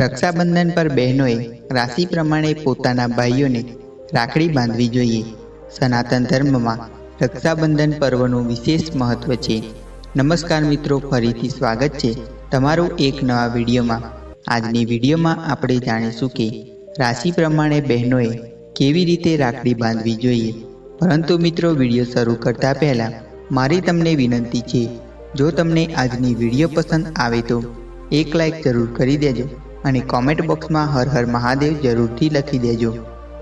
રક્ષાબંધન પર બહેનોએ રાશિ પ્રમાણે પોતાના ભાઈઓને રાખડી બાંધવી જોઈએ. સનાતન ધર્મમાં રક્ષાબંધન પર્વનું વિશેષ મહત્વ છે. નમસ્કાર મિત્રો, ફરીથી સ્વાગત છે તમારું એક નવા વિડીયોમાં. આજની વિડીયોમાં આપણે જાણીશું કે રાશિ પ્રમાણે બહેનોએ કેવી રીતે રાખડી બાંધવી જોઈએ. પરંતુ મિત્રો, વીડિયો શરૂ કરતા પહેલાં મારી તમને વિનંતી છે, જો તમને આજની વીડિયો પસંદ આવે તો એક લાઈક જરૂર કરી દેજો. અને કોમેન્ટ બોક્સમાં હર હર મહાદેવ જરૂરથી લખી દેજો.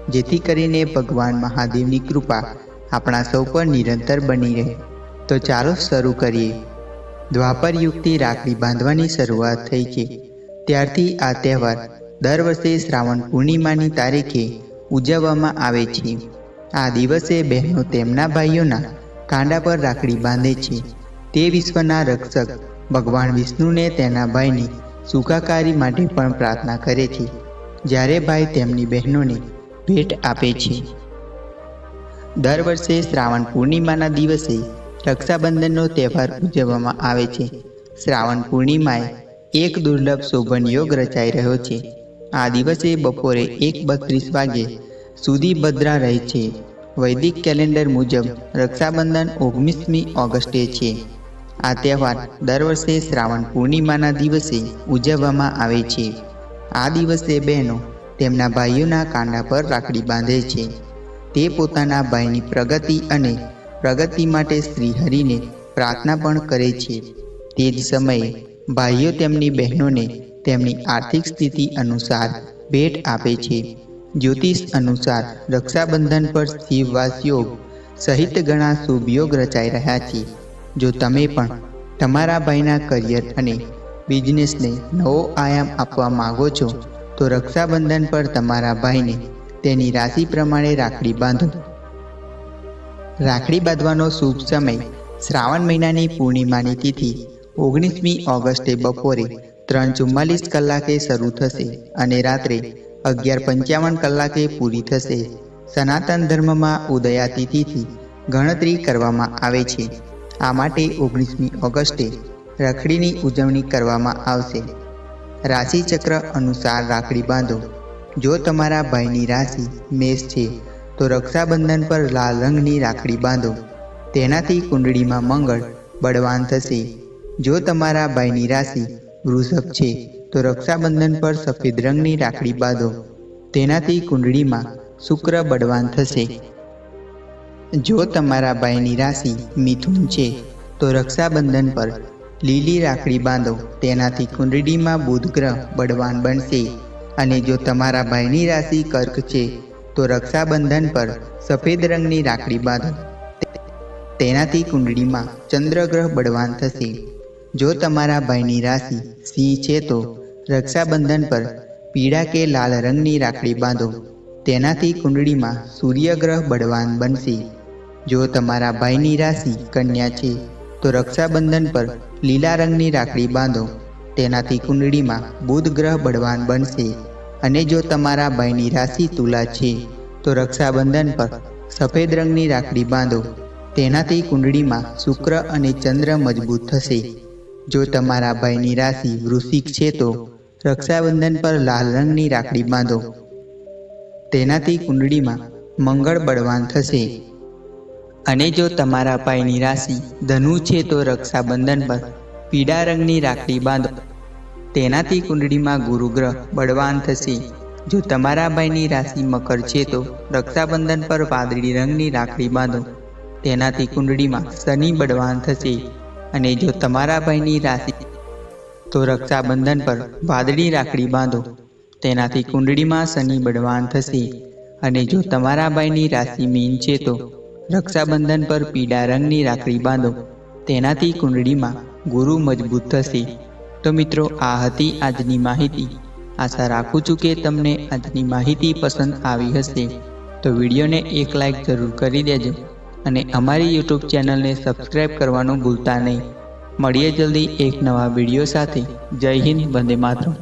જેથી કરીને ભગવાન મહાદેવની કૃપા આપણા સૌ પર નિરંતર બની રહે. તો ચાલો શરૂ કરીએ. દ્વાપર યુગથી રાખડી બાંધવાની શરૂઆત થઈ છે. ત્યારથી આ તહેવાર દર વર્ષે શ્રાવણ પૂર્ણિમાની તારીખે ઉજવવામાં આવે છે. આ દિવસે બહેનો તેમના ભાઈઓના કાંડા પર રાખડી બાંધે છે. તે વિશ્વના રક્ષક ભગવાન વિષ્ણુને તેના ભાઈની સુખાકારી માટે પણ પ્રાર્થના કરે છે. જ્યારે ભાઈ તેમની બહેનોને ભેટ આપે છે. દર વર્ષે શ્રાવણ પૂર્ણિમાના દિવસે રક્ષાબંધનનો તહેવાર ઉજવવામાં આવે છે. શ્રાવણ પૂર્ણિમાએ એક દુર્લભ શોભન યોગ રચાઈ રહ્યો છે. આ દિવસે બપોરે એક બત્રીસ વાગે સુધી ભદ્રા રહે છે. વૈદિક કેલેન્ડર મુજબ રક્ષાબંધન ઓગણીસમી ઓગસ્ટે છે. આ તહેવાર દર વર્ષે શ્રાવણ પૂર્ણિમાના દિવસે ઉજવવામાં આવે છે. આ દિવસે બહેનો તેમના ભાઈઓના કાંડા પર રાખડી બાંધે છે. તે પોતાના ભાઈની પ્રગતિ અને પ્રગતિ માટે શ્રીહરિને પ્રાર્થના પણ કરે છે. તે જ સમયે ભાઈઓ તેમની બહેનોને તેમની આર્થિક સ્થિતિ અનુસાર ભેટ આપે છે. જ્યોતિષ અનુસાર રક્ષાબંધન પર શિવવાસ યોગ સહિત ઘણા શુભ યોગ રચાઈ રહ્યા છે. જો તમે પણ તમારા ભાઈના કરિયર અને બિઝનેસને નવો આયામ આપવા માંગો છો, તો રક્ષાબંધન પર તમારા ભાઈને તેની રાશિ પ્રમાણે રાખડી બાંધો. રાખડી બાંધવાનો શુભ સમય શ્રાવણ મહિનાની પૂર્ણિમાની તિથિ ઓગણીસમી ઓગસ્ટે બપોરે ત્રણ ચુમ્માલીસ કલાકે શરૂ થશે અને રાત્રે અગિયાર પંચાવન કલાકે પૂરી થશે. સનાતન ધર્મમાં ઉદયા તિથિથી ગણતરી કરવામાં આવે છે. આ માટે ઓગણીસમી ઓગસ્ટે રાખડીની ઉજવણી કરવામાં આવશે. રાશિચક્ર અનુસાર રાખડી બાંધો. જો તમારા ભાઈની રાશિ મેષ છે, તો રક્ષાબંધન પર લાલ રંગની રાખડી બાંધો. તેનાથી કુંડળીમાં મંગળ બળવાન થશે. જો તમારા ભાઈની રાશિ વૃષભ છે, તો રક્ષાબંધન પર સફેદ રંગની રાખડી બાંધો. તેનાથી કુંડળીમાં શુક્ર બળવાન થશે. જો તમારા ભાઈની રાશિ મિથુન છે, તો રક્ષાબંધન પર લીલી રાખડી બાંધો. તેનાથી કુંડળીમાં બુધ ગ્રહ બળવાન બનશે. અને જો તમારા ભાઈની રાશિ કર્ક છે, તો રક્ષાબંધન પર સફેદ રંગની રાખડી બાંધો. તેનાથી કુંડળીમાં ચંદ્રગ્રહ બળવાન થશે. જો તમારા ભાઈની રાશિ સિંહ છે, તો રક્ષાબંધન પર પીળા કે લાલ રંગની રાખડી બાંધો. તેનાથી કુંડળીમાં સૂર્યગ્રહ બળવાન બનશે. જો તમારા ભાઈની રાશિ કન્યા છે, તો રક્ષાબંધન પર લીલા રંગની રાખડી બાંધો. તેનાથી કુંડળીમાં બુધ ગ્રહ બળવાન બનશે. અને જો તમારા ભાઈની રાશિ તુલા છે, તો રક્ષાબંધન પર સફેદ રંગની રાખડી બાંધો. તેનાથી કુંડળીમાં શુક્ર અને ચંદ્ર મજબૂત થશે. જો તમારા ભાઈની રાશિ વૃશ્ચિક છે, તો રક્ષાબંધન પર લાલ રંગની રાખડી બાંધો. તેનાથી કુંડળીમાં મંગળ બળવાન થશે. અને જો તમારા ભાઈની રાશિ ધનુ છે તો રક્ષાબંધન પર પીળા રંગની રાખડી બાંધો. તેનાથી કુંડળીમાં ગુરુગ્રહ બળવાન થશે. જો તમારા ભાઈની રાશિ મકર છે તો રક્ષાબંધન પર વાદળી રંગની રાખડી બાંધો. તેનાથી કુંડળીમાં શનિ બળવાન થશે. અને જો તમારા ભાઈની રાશિ તો રક્ષાબંધન પર વાદળી રાખડી બાંધો. તેનાથી કુંડળીમાં શનિ બળવાન થશે. અને જો તમારા ભાઈની રાશિ મીન છે તો રક્ષાબંધન પર પીળા રંગની રાખડી બાંધો. તેનાથી કુંડળીમાં ગુરુ મજબૂત થશે. તો મિત્રો, આ હતી આજની માહિતી. આશા રાખું છું કે તમને આજની માહિતી પસંદ આવી હશે. તો વિડીયોને એક લાઇક જરૂર કરી દેજો અને અમારી યુટ્યુબ ચેનલને સબસ્ક્રાઈબ કરવાનું ભૂલતા નહીં. મળીએ જલ્દી એક નવા વીડિયો સાથે. જય હિન્દ, વંદે માતરમ.